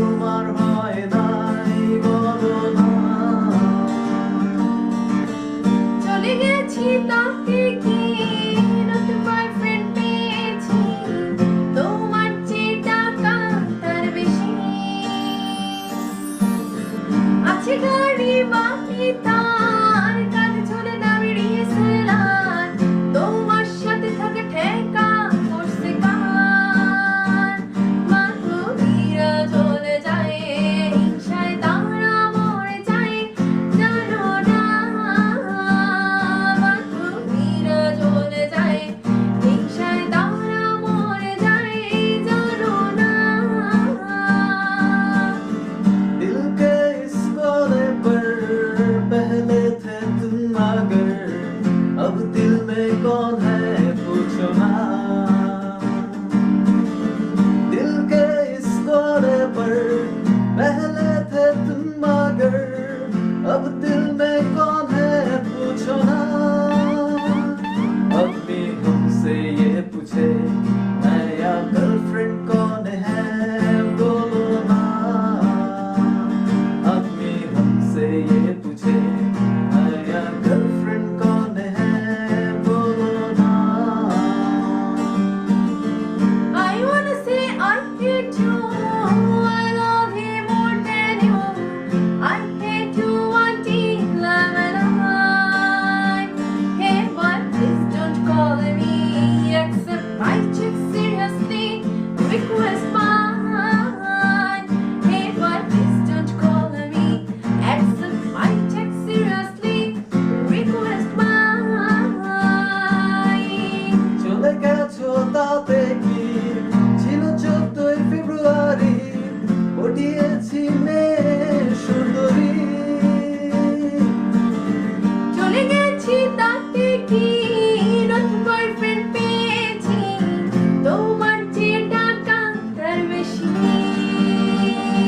তোমার হয় নাই বলো না চলে গেছি তাকে কি vergonha.